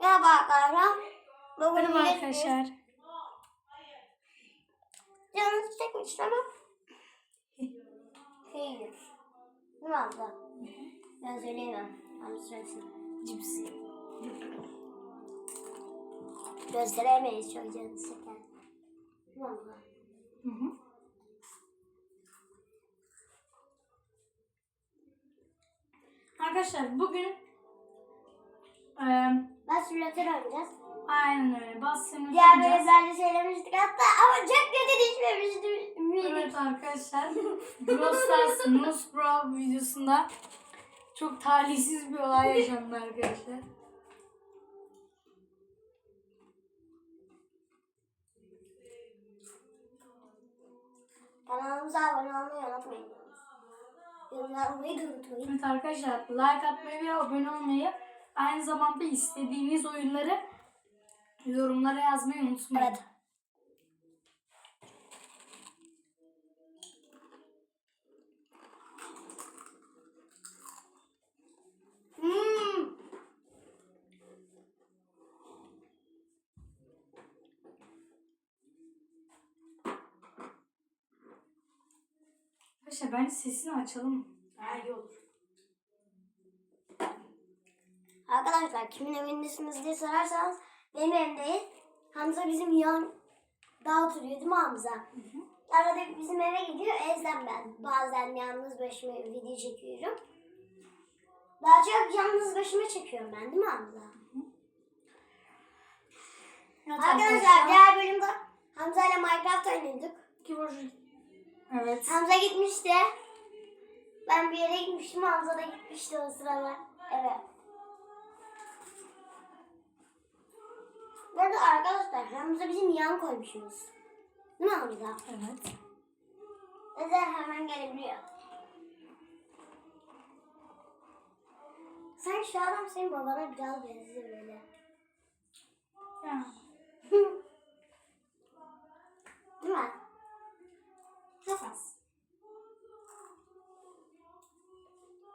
Merhaba arkadaşlar. Merhaba arkadaşlar. Canınızı çekmiş ama hayır. Değil mi abla? Ben söyleyemem. Ama söylesin. Cips. Gösteremeyiz çok canınızı çeker. Değil mi abla? Hı hı. Arkadaşlar bugün eee Simülatör oynayacağız. aynen öyle bas simülatör Diğer oynayacağız. bölümlerde söylemiştik hatta ama çok kötü düşmemişti. Evet arkadaşlar Brawl Stars Nose Brawl videosunda çok talihsiz bir olay yaşandı arkadaşlar. Kanalımıza abone olmayı unutmayın. Yorumlar olmayı da unutmayın. Evet arkadaşlar like atmayı ve abone olmayı aynı zamanda istediğiniz oyunları yorumlara yazmayı unutmayın. Evet. Hmm. Arkadaşlar bence sesini açalım. Daha iyi olur. Arkadaşlar kimin evindesiniz diye sorarsanız benim evimdeyiz. Hamza bizim yan daha oturuyor değil mi Hamza? Arada bizim eve gidiyor. O yüzden ben bazen yalnız başıma video çekiyorum. Daha çok yalnız başıma çekiyorum ben değil mi Hamza? Evet Arkadaşlar diğer bölümde Hamza ile Minecraft boş- Evet. Hamza gitmişti. Ben bir yere gitmiştim. Hamza da gitmişti o sırada. Evet. Bu arada arkadaşlar Hamza bizim yan koymuşumuz. Değil mi Hamza? Evet. Özel hemen gelebiliyor. Sen şu adam senin babana biraz benziyor böyle. Ya. Değil mi? Az.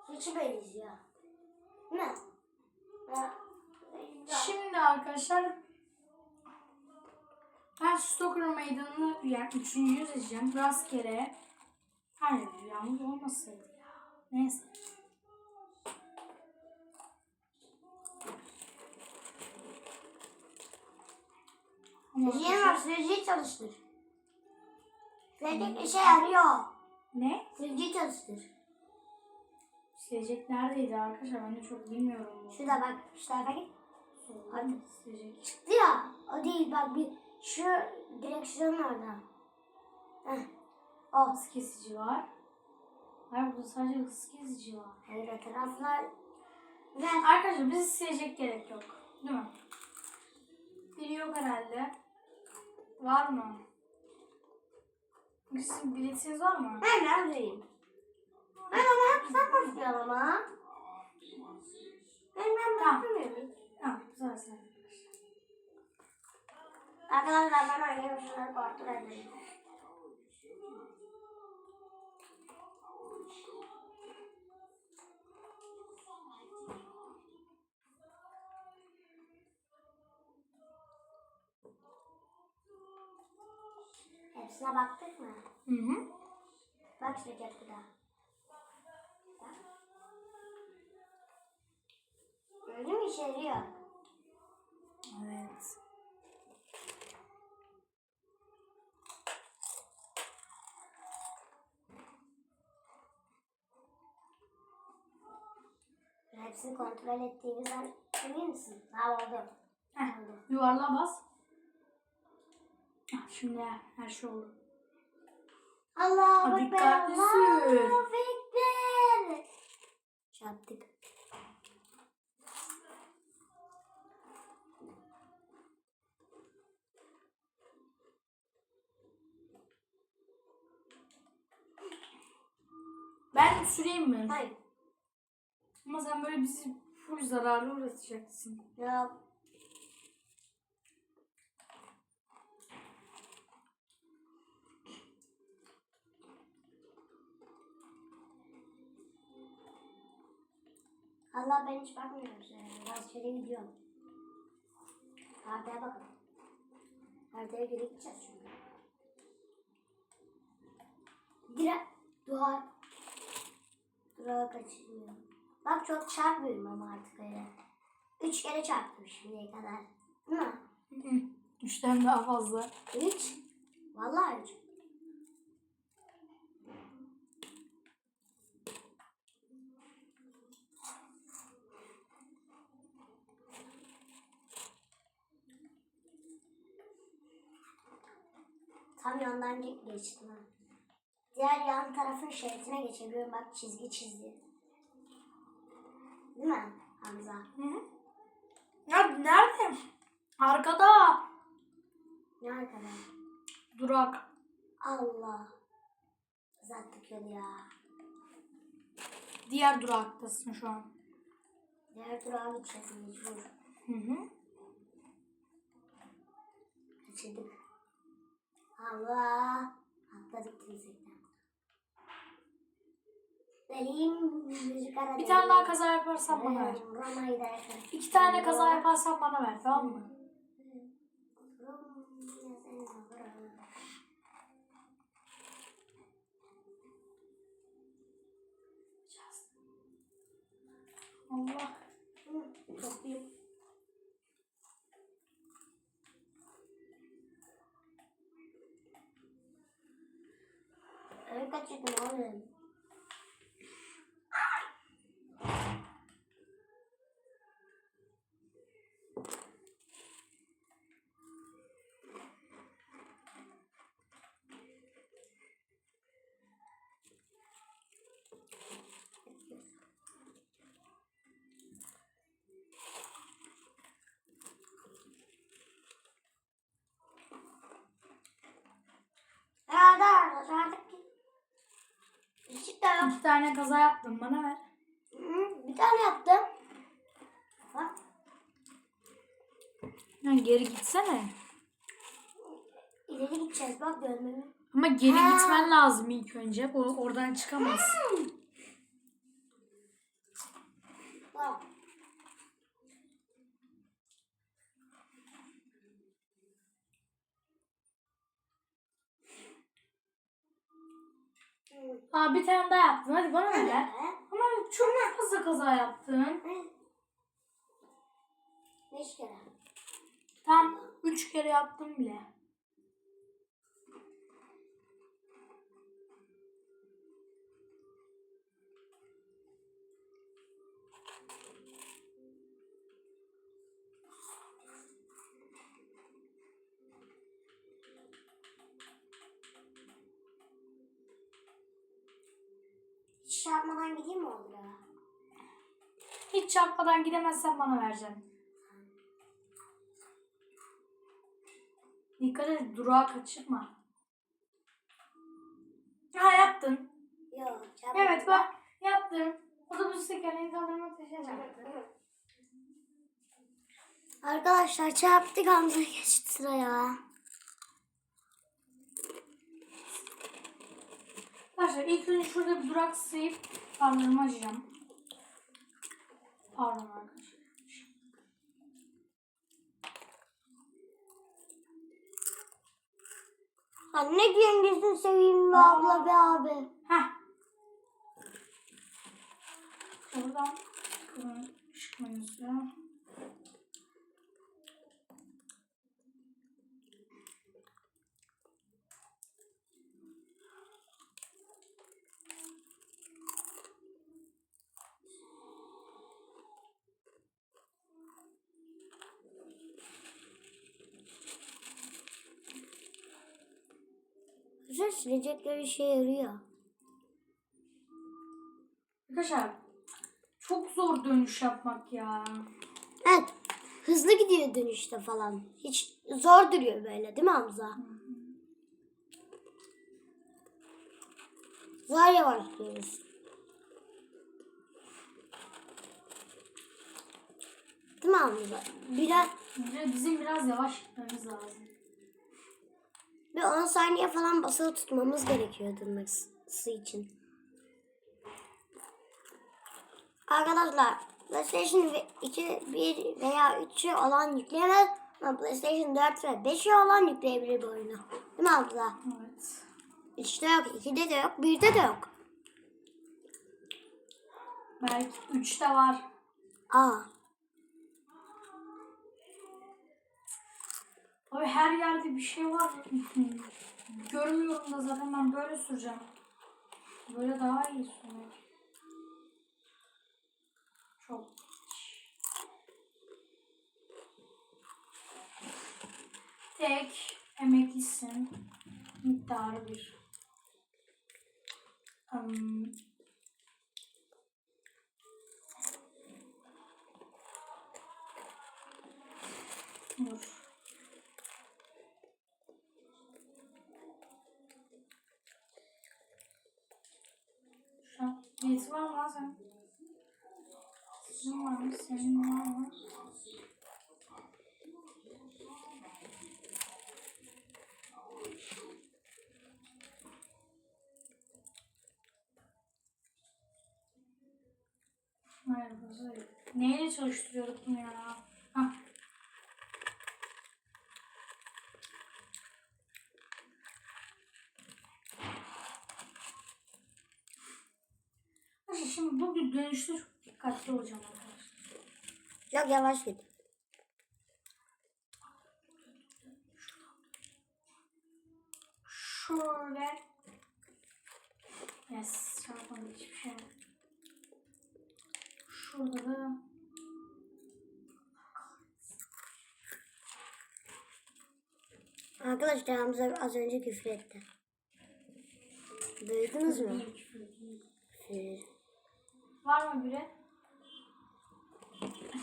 Hiç benziyor. Değil mi? Ha. Şimdi arkadaşlar ben Stalker meydanını yani üçüncüyü seçeceğim. Rastgele. Hayır yalnız olmasaydı ya. Neyse. Sürücüye var, sürücüyü çalıştır. Sürücü işe yarıyor. Ne? Sürücüyü çalıştır. Silecek neredeydi arkadaşlar? Ben de çok bilmiyorum. Şurada bak, şu tarafa git. Hadi. Silecek. Çıktı ya. O değil bak bir şu direksiyonun orada. Heh. O. Hız kesici var. Hayır burada sadece hız kesici var. Hayır o taraflar. Ver. Arkadaşlar bize silecek gerek yok. Değil mi? Biri yok herhalde. Var mı? Sizin biletiniz var mı? Ben ben vereyim. Ben ama sen başlıyorsun ama. Ben ben Tamam. başlamıyorum. Ha, güzel sen. Arkadaşlar ben oynayayım şunları kontrol edelim. Hepsine baktık mı? Hı hı. Bak şirket bir daha. Gördün mü işe yarıyor. Evet. Hepsini kontrol ettiğimizden emin misin? Ha oldu. Heh, yuvarla bas. Ah, Şimdi her şey oldu. Allahu Ha, Ekber, dikkatli sür. Ekber. Çarptık. Ben süreyim mi? Hayır. Ama sen böyle bizi full zararlı uğratacaksın. Ya Allah ben hiç bakmıyorum sana. Rastgele gidiyorum. Haritaya bakın. Haritaya göre gideceğiz şimdi. Dire dua durağa kaçırmıyorum. Bak çok çarpmıyorum ama artık öyle. Üç kere çarptım şimdiye kadar. Değil mi? Hı. Üçten daha fazla. Üç. Vallahi üç. Tam yandan ge- geçtim. Diğer yan tarafın şeridine geçebiliyorum. Bak çizgi çizdi. Değil mi Hamza? Hı hı. Ya nerede? Arkada. Ne arkada? Durak. Allah. Uzattık yolu ya. Diğer duraktasın şu an. Diğer durağa gideceğiz mecbur. Hı hı. Kaçırdık. Allah. Atladık tümsekten. Deliyim müzik ara Bir tane daha kaza yaparsan bana ver. Roma'yı da yakarım. İki tane kaza yaparsan bana ver tamam mı? Allah. Çok büyük. Öyle kaçırdım oğlum. Herhalde arkadaşlar artık Cidden yok. İki tane kaza yaptım bana ver. Hı, Bir tane yaptım. Bak. Ya geri gitsene. İleri gideceğiz bak dönmemi. Ama geri Ha. gitmen lazım ilk önce. O, oradan çıkamazsın. Bak. Hı. Aa bir tane daha yaptın. Hadi bana ver. Hı. Ama çok fazla kaza yaptın. Beş kere. Tam üç kere yaptım bile. Hiç çarpmadan gideyim mi olur ya? Hiç çarpmadan gidemezsen bana vereceksin. Dikkat et durağı kaçırma. Ha yaptın. Yok. Evet bak yaptın. Otobüs tekerleğini kaldırma taşıya çarptın. Arkadaşlar çarptık Hamza geçti sıraya. Arkadaşlar ilk önce şurada bir durak sayıp farlarımı açacağım. Pardon arkadaşlar. Anne gözünü seveyim be abla be abi. Heh. Şuradan kırmızı ışık Güzel silecekler işe yarıyor. Arkadaşlar çok zor dönüş yapmak ya. Evet. Hızlı gidiyor dönüşte falan. Hiç zor duruyor böyle değil mi Hamza? Zor yavaşlıyoruz. Değil mi Hamza? Biraz Bizim biraz yavaş gitmemiz lazım. Bir 10 saniye falan basılı tutmamız gerekiyor durması için. Arkadaşlar PlayStation 2, 1 veya 3'ü olan yükleyemez. Ama PlayStation 4 ve 5'i olan yükleyebilir bu oyunu. Değil mi abla? Evet. 3'te yok, 2'de de yok, 1'de de yok. Belki 3'te var. Aa. Abi her yerde bir şey var. Görmüyorum da zaten ben böyle süreceğim. Böyle daha iyi sürmek. Çok. Tek emeklisin. Miktarı bir. Um, dur. Şu var mı sen? Sizin var mı? Senin var mı? Hayır. Neyle çalıştırıyorduk bunu ya? Hah. Neyse, Çok dikkatli olacağım arkadaşlar. Yok yavaş git. Şöyle. Yes, çarpmadı hiçbir şey. Şurada da Arkadaşlar Hamza az önce küfür etti. Duydunuz mu? Küfür. Var mı biri?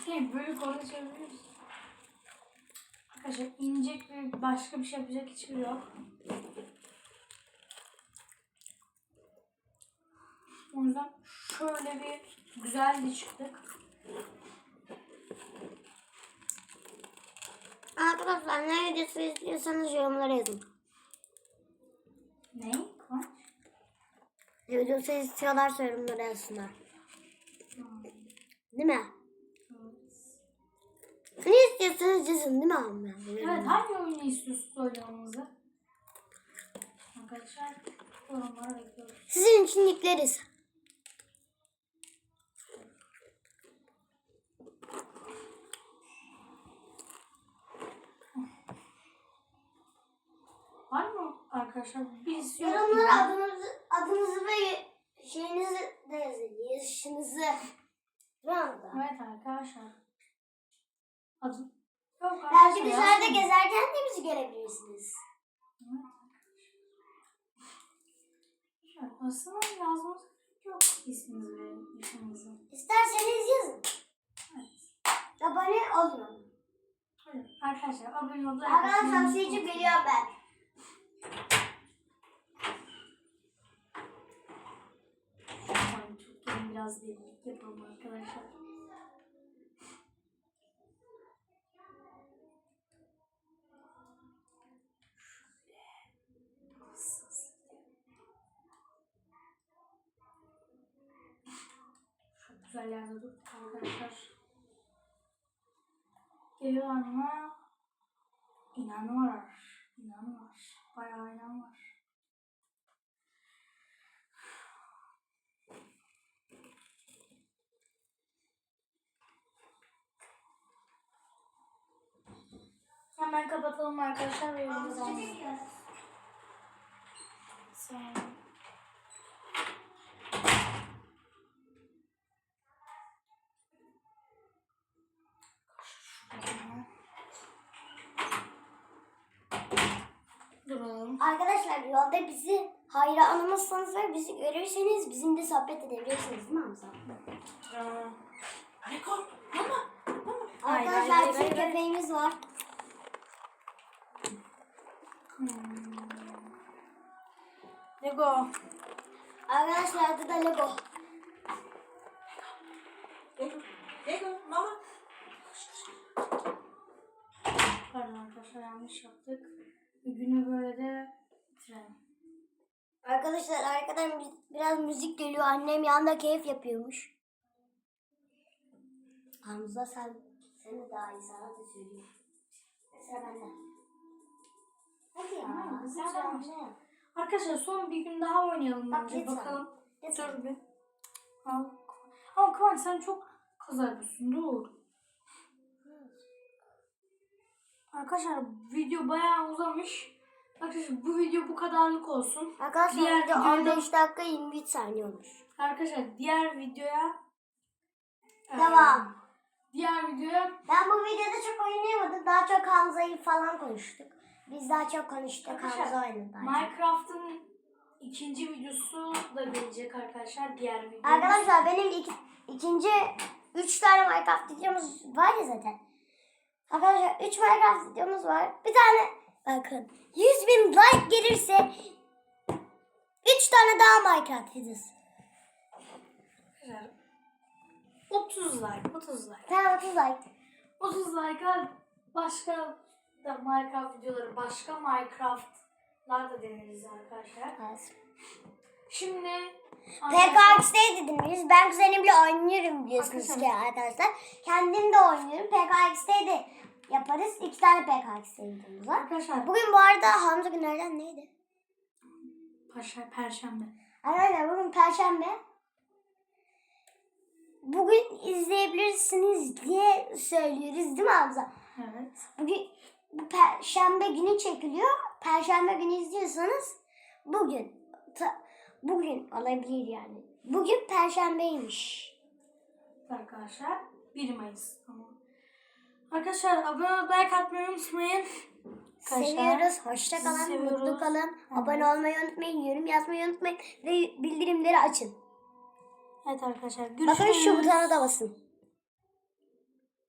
Şey, böyle konuşabiliriz. Arkadaşlar inecek ve başka bir şey yapacak hiçbir yok. O yüzden şöyle bir güzel bir çıktık. Arkadaşlar ne videosu istiyorsanız yorumlara yazın. Ne? Ne videosu istiyorlarsa yorumlara yazsınlar. Değil mi? evet. Ne istiyorsanız yazın değil mi abla? Evet, hangi oyunu istiyorsunuz oynamamızı? Arkadaşlar yorumlara bekliyoruz. Sizin için yükleriz. Var mı arkadaşlar? Yok. Yorumlara adınızı, adınızı ve şeyinizi de yazın. Yaşınızı. Abla? Evet arkadaşlar. Adı. Yok Belki dışarıda gezerken de bizi görebilirsiniz. Evet. Aslında yazmanız yok isminizi ve yaşınızı. İsterseniz yazın. Evet. Abone olun. Hayır, Arkadaşlar abone olun. Arkadaşlar sizi için biliyorum ben. Tamam, çok gelin biraz delilik yapalım arkadaşlar. Çok güzel yerde dur arkadaşlar. Geliyorlar mı? İnan var. İnan var. Bayağı inan var. Hemen kapatalım arkadaşlar ve yolumuza Duralım. Arkadaşlar yolda bizi hayranımızsanız ve bizi görürseniz bizimle sohbet edebilirsiniz değil mi Hamza? Rekor. Mama. Mama. Arkadaşlar bizim köpeğimiz var. Hmm. Lego. Arkadaşlar adı da Lego. Lego, Lego, mama. Pardon arkadaşlar yanlış yaptık. Günü böyle de bitirelim. Arkadaşlar arkadan bi- biraz müzik geliyor. Annem yanında keyif yapıyormuş. Hamza sen seni daha iyi sana da söyleyeyim. Sıra bende. Hadi ya. Sen ne? Arkadaşlar son bir gün daha oynayalım Bak, bence. lütfen. Bakalım. Lütfen. Dur bir. Al. Ama Kıvanç sen çok kazanıyorsun. Dur. Arkadaşlar video bayağı uzamış. Arkadaşlar bu video bu kadarlık olsun. Arkadaşlar Diğer video videoda- 15 dakika 23 saniye olmuş. Arkadaşlar diğer videoya Devam. Ee, diğer videoya Ben bu videoda çok oynayamadım. Daha çok Hamza'yı falan konuştuk. Biz daha çok konuştuk. Arkadaşlar, Hamza oynadı. Minecraft'ın ikinci videosu da gelecek arkadaşlar. Diğer videomuz. Arkadaşlar benim iki, ikinci üç tane Minecraft videomuz var ya zaten. Arkadaşlar üç Minecraft videomuz var. Bir tane bakın 100 bin like gelirse üç tane daha Minecraft videosu. Arkadaşlar, 30 like, 30 like. Tamam 30 like. 30 like'a başka da Minecraft videoları, başka Minecraft'lar da deneriz arkadaşlar. Evet. Şimdi PKX'de dediniz. Ben kuzenimle oynuyorum biliyorsunuz ki arkadaşlar. Kendim de oynuyorum. PKX'de de yaparız. İki tane PKX'de videomuz var. arkadaşlar Bugün bu arada Hamza günlerden neydi? Paşa Perşembe. Arkadaşlar bugün Perşembe. Bugün izleyebilirsiniz diye söylüyoruz değil mi Hamza? Evet. Bugün bu Perşembe günü çekiliyor. Perşembe günü izliyorsanız bugün ta- bugün olabilir yani. Bugün Perşembeymiş. Arkadaşlar 1 Mayıs. Tamam. Arkadaşlar abone olup like atmayı unutmayın. Arkadaşlar, Seviyoruz. Hoşça kalın. sizi Mutlu seviyoruz. kalın. Evet. Abone olmayı unutmayın. Yorum yazmayı unutmayın. Ve bildirimleri açın. Evet arkadaşlar Bakın görüşürüz. şu butona da basın.